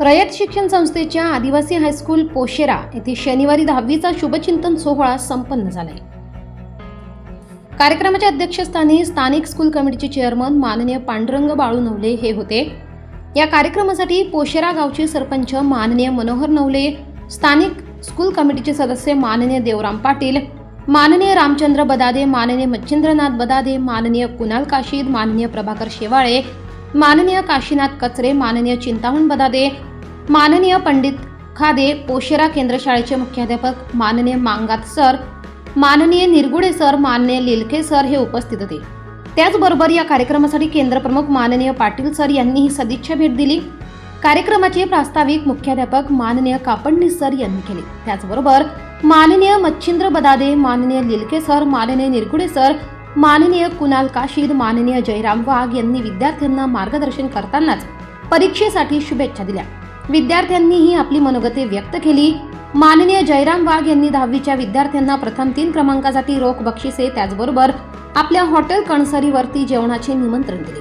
रयत शिक्षण संस्थेच्या आदिवासी हायस्कूल पोशेरा येथे शनिवारी दहावीचा शुभचिंतन सोहळा संपन्न झालाय. कार्यक्रमाच्या अध्यक्षस्थानी स्थानिक स्कूल कमिटीचे चेअरमन माननीय पांडुरंग बाळू नवले हे होते. या कार्यक्रमासाठी पोशेरा गावचे सरपंच माननीय मनोहर नवले स्थानिक स्कूल कमिटीचे सदस्य माननीय देवराम पाटील माननीय रामचंद्र बदादे माननीय मच्छिंद्रनाथ बदादे माननीय कुणाल काशीद माननीय प्रभाकर शेवाळे माननीय काशीनाथ कचरे माननीय चिंतामण बदादे माननीय पंडित खादे पोशेरा केंद्र शाळेचे मुख्याध्यापक माननीय मांगात सर माननीय निरगुडे सर माननीय लिलके सर हे उपस्थित होते. त्याचबरोबर या कार्यक्रमासाठी केंद्रप्रमुख माननीय पाटील सर यांनी ही सदिच्छा भेट दिली. कार्यक्रमाचे प्रास्ताविक मुख्याध्यापक माननीय कापडणी सर यांनी केले. त्याचबरोबर माननीय मच्छिंद्र बदादे माननीय लिलके सर माननीय निरगुडे सर माननीय कुणाल काशीद माननीय जयराम वाघ यांनी विद्यार्थ्यांना मार्गदर्शन करतानाच परीक्षेसाठी शुभेच्छा दिल्या. विद्यार्थ्यांनीही आपली मनोगते व्यक्त केली. माननीय जयराम वाघ यांनी दहावीच्या विद्यार्थ्यांना प्रथम तीन क्रमांकासाठी रोख बक्षिसे त्याचबरोबर आपल्या हॉटेल कणसरीवरती जेवणाचे निमंत्रण दिले.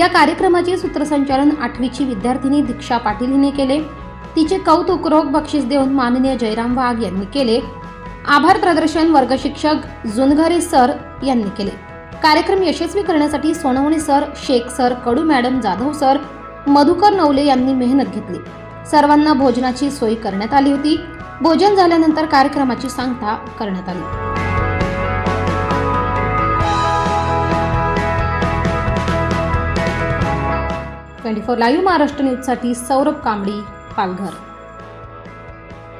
या कार्यक्रमाचे सूत्रसंचालन आठवीची विद्यार्थिनी दीक्षा पाटील हिने केले. तिचे कौतुक रोख बक्षीस देऊन माननीय जयराम वाघ यांनी केले. आभार प्रदर्शन वर्ग शिक्षक जुनघरे सर यांनी केले. कार्यक्रम यशस्वी करण्यासाठी Sonawane sir Shaikh sir Kadu madam Jadhav sir Madhukar Navale यांनी मेहनत घेतली. सर्वांना भोजनाची सोय करण्यात आली होती. भोजन झाल्यानंतर कार्यक्रमाची सांगता करण्यात आली. ट्वेंटी फोर लाईव्ह महाराष्ट्र न्यूजसाठी सौरभ कांबळी पालघर.